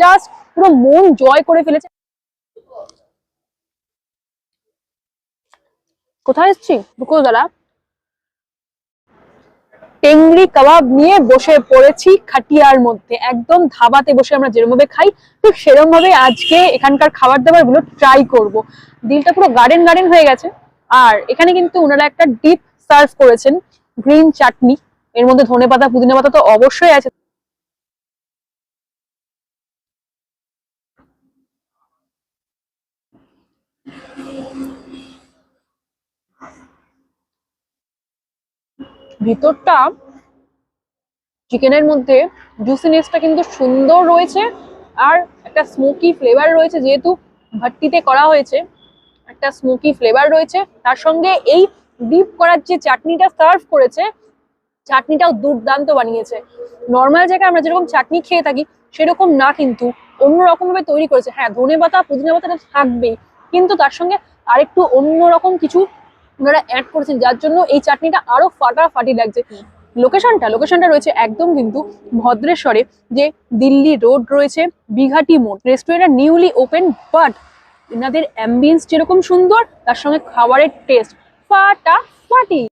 Just পুরো মন জয় করে ফেলেছে। কোথায় এসছি? টেংরি কাবাব নিয়ে বসে পড়েছি খাটিয়ার মধ্যে। একদম ধাবাতে বসে আমরা যেরকম ভাবে খাই, ঠিক সেরকম ভাবে আজকে এখানকার খাবার দাবারগুলো ট্রাই করব। দিলটা পুরো গার্ডেন গার্ডেন হয়ে গেছে। আর এখানে কিন্তু ওনারা একটা ডিপ সার্ভ করেছেন গ্রিন চাটনি এর মধ্যে ধনে পাতা পুদিনা পাতা তো অবশ্যই আছে। ভিতরটা চিকেনের মধ্যে জুসিনেসটা কিন্তু সুন্দর রয়েছে আর একটা স্মোকি ফ্লেভার রয়েছে যেহেতু ভাট্টিতে করা হয়েছে, একটা স্মোকি ফ্লেভার রয়েছে। তার সঙ্গে এই ডিপ করার যে চাটনিটা সার্ভ করেছে, চাটনিটাও দুর্দান্ত বানিয়েছে। নর্মাল জায়গায় আমরা যেরকম চাটনি খেয়ে থাকি, সেরকম না কিন্তু অন্যরকম ভাবে তৈরি করেছে। হ্যাঁ ধনে পাতা পুদিনা পাতাটা থাকবেই কিন্তু তার সঙ্গে আরেকটু অন্যরকম কিছু ওনারা অ্যাড করেছেন, যার জন্য এই চাটনিটা আরও ফাটাফাটি লাগছে। লোকেশনটা লোকেশনটা রয়েছে একদম কিন্তু ভদ্রেশ্বরে, যে দিল্লি রোড রয়েছে, বিঘাটি মোড়। রেস্টুরেন্টটা নিউলি ওপেন বাট এনাদের অ্যাম্বিয়েন্স যেরকম সুন্দর, তার সঙ্গে খাবারের টেস্ট ফাটাফাটি।